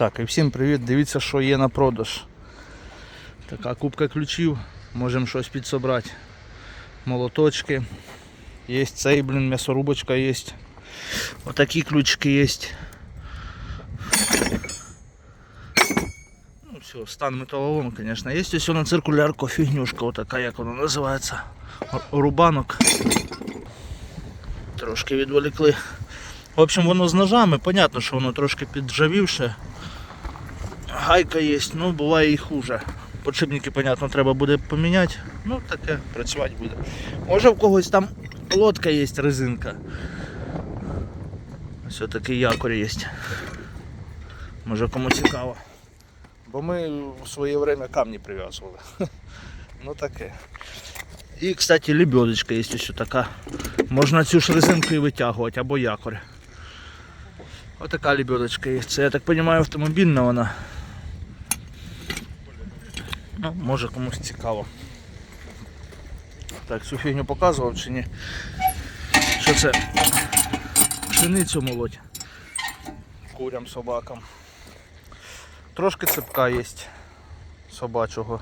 Так, і всім привіт, дивіться, що є на продаж. Така кубка ключів, можемо щось підсобрати. Молоточки. Є цей, блін, м'ясорубочка є. Отакі ключики є. Ну все, стан металолому, звісно. Є ось на циркулярку фігнюшка, отака, як вона називається. Рубанок. Трошки відволікли. В общем, воно з ножами, понятно, що воно трошки піджавівше. Гайка є, ну буває і хуже. Подшипники, понятно, треба буде поміняти. Ну таке, працювати буде. Може в когось там лодка є, резинка. Ось такий якорь є. Може кому цікаво. Бо ми в своє время камні прив'язували. Ну таке. І, кстати, лебедочка є ось така. Можна цю ж резинку і витягувати або якорь. Отака лебедочка є. Це, я так розумію, автомобільна вона. Ну, може комусь цікаво. Так, цю фігню показував чи ні? Що це? Пшеницю молоть. Курям, собакам. Трошки цепка є собачого.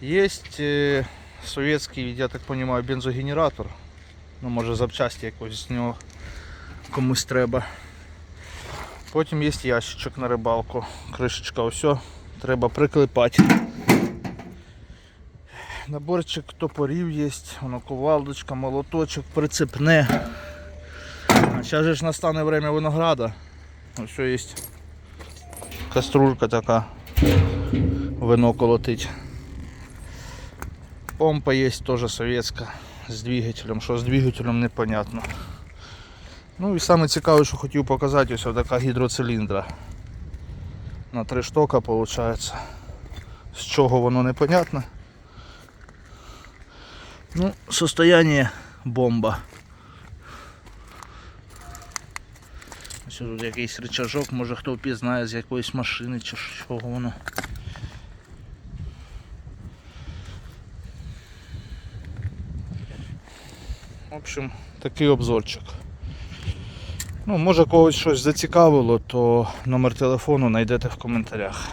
Є е, совєтський, я так розумію, бензогенератор. Ну, може запчасті якось з нього комусь треба. Потім є ящичок на рибалку, кришечка, все, треба приклепати. Наборчик топорів є, воно ковалдочка, молоточок, прицепне. А зараз же ж настане время винограда. Ось є каструлька така, вино колотить. Помпа є теж совєтська з двигателем. Що з двигателем непонятно. Ну і саме цікаве, що хотів показати, ось така гідроциліндра. На три штока виходить. З чого воно непонятно. Ну, состояние бомба. Ось тут якийсь рычажок, може хто впізнає з якоїсь машини чи чого воно. В общем, такий обзорчик. Ну, може когось щось зацікавило, то номер телефону знайдете в коментарях.